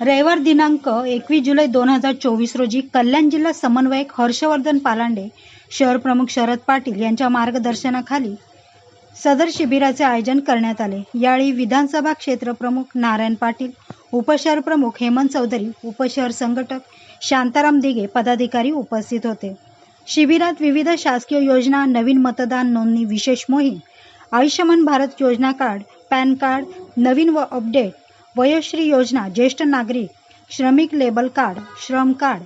रविवार दिनांक एकवीस जुलै दोन हजार चोवीस रोजी कल्याण जिल्हा समन्वयक हर्षवर्धन पालांडे शहर प्रमुख शरद पाटील यांच्या मार्गदर्शनाखाली सदर शिबिराचे आयोजन करण्यात आले. यावेळी विधानसभा क्षेत्र प्रमुख नारायण पाटील उपशहर प्रमुख हेमंत चौधरी उपशहर संघटक शांताराम दिघे पदाधिकारी उपस्थित होते. शिबिरात विविध शासकीय योजना नवीन मतदान नोंदणी विशेष मोहीम आयुष्यमान भारत योजना कार्ड पॅन कार्ड नवीन व अपडेट वयोश्री योजना ज्येष्ठ नागरिक श्रमिक लेबल कार्ड श्रम कार्ड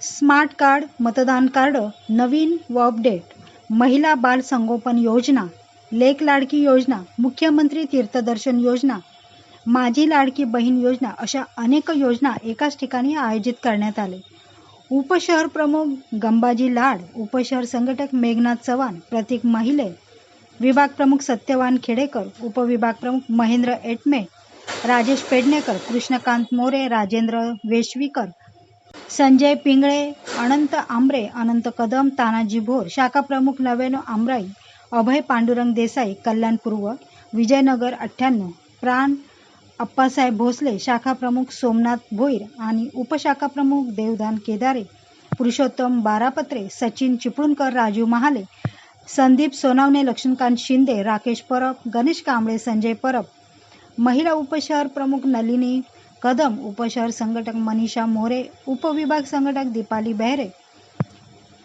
स्मार्ट कार्ड मतदान कार्ड नवीन व अपडेट महिला बाल संगोपन योजना लेक लाडकी योजना मुख्यमंत्री तीर्थदर्शन योजना माझी लाडकी बहीण योजना अशा अनेक योजना एकाच ठिकाणी आयोजित करण्यात आले. उपशहर प्रमुख गंबाजी लाड उपशहर संघटक मेघनाथ चव्हाण प्रतीक महिले विभाग प्रमुख सत्यवान खेडेकर उपविभाग प्रमुख महेंद्र एटमे राजेश पेडणेकर कृष्णकांत मोरे राजेंद्र वेशवीकर संजय पिंगळे अनंत आंबरे अनंत कदम तानाजी भोर शाखा प्रमुख नवेनो आमराई अभय पांडुरंग देसाई कल्याण पूर्व विजयनगर अठ्ठ्याण्णव प्राण अप्पासाहेब भोसले शाखा प्रमुख सोमनाथ भोईर आणि उपशाखा प्रमुख देवदान केदारे पुरुषोत्तम बारापत्रे सचिन चिपळूणकर राजू महाले संदीप सोनावणे लक्ष्मीकांत शिंदे राकेश परब गणेश कांबळे संजय परब महिला उपशहर प्रमुख नलिनी कदम उपशहर संघटक मनीषा मोरे उपविभाग संघटक दीपाली बेहरे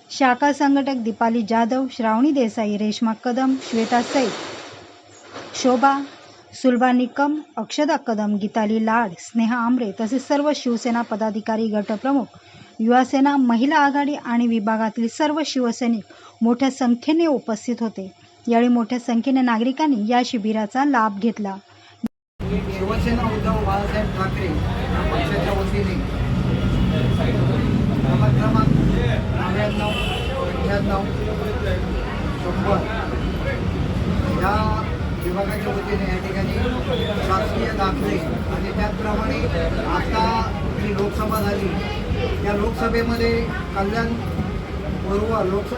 शाखा संघटक दीपाली जाधव श्रावणी देसाई रेश्मा कदम श्वेता सैद शोभा सुलभा निकम अक्षदा कदम गीताली लाड स्नेहा आंबरे तसेच सर्व शिवसेना पदाधिकारी गटप्रमुख युवासेना महिला आघाडी आणि विभागातील सर्व शिवसैनिक मोठ्या संख्येने उपस्थित होते. यावेळी मोठ्या संख्येने नागरिकांनी या शिबिराचा लाभ घेतला. शिवसेना उद्धव बाळासाहेब ठाकरे या पक्षाच्या वतीने. क्रमांक क्रमांक नव्याण्णव अठ्ठ्याण्णव शंभर. या विभागाच्या वतीने या ठिकाणी शासकीय दाखले आणि त्याचप्रमाणे आता जी लोकसभा झाली या लोकसभेमध्ये कल्याण पूर्व लोक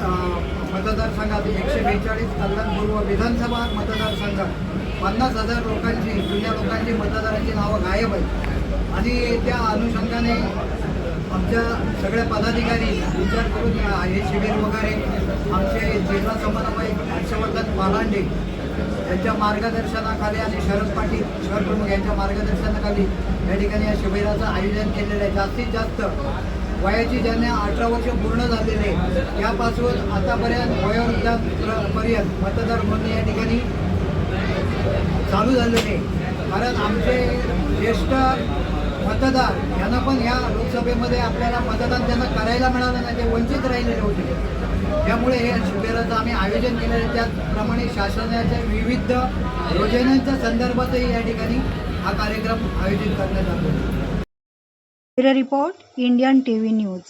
मतदारसंघात एकशे बेचाळीस कल्याण पूर्व विधानसभा मतदारसंघात पन्नास हजार लोकांची जुन्या लोकांची मतदारांची नावं गायब आहेत आणि त्या अनुषंगाने आमच्या सगळ्या पदाधिकारी विचार करून हे शिबिर वगैरे आमचे जिल्हा समन्वयक हर्षवर्धन पालांडे यांच्या मार्गदर्शनाखाली आणि शरद पाटील शहर प्रमुख यांच्या मार्गदर्शनाखाली या ठिकाणी या शिबिराचं आयोजन केलेलं आहे जास्तीत जास्त वयाची ज्यांना अठरा वर्ष पूर्ण झालेले यापासून आतापर्यंत वयोवृद्धापर्यंत मतदार म्हणून या ठिकाणी चालू झालेले आहे. कारण आमचे ज्येष्ठ मतदार यांना पण या लोकसभेमध्ये आपल्याला मतदान त्यांना करायला मिळालं नाही ते वंचित राहिलेले होते त्यामुळे हे शिबिराचं आम्ही आयोजन केलेलं आहे. त्याचप्रमाणे शासनाच्या विविध योजनांच्या संदर्भातही या ठिकाणी हा कार्यक्रम आयोजित करण्यात आला. Report Indian TV news.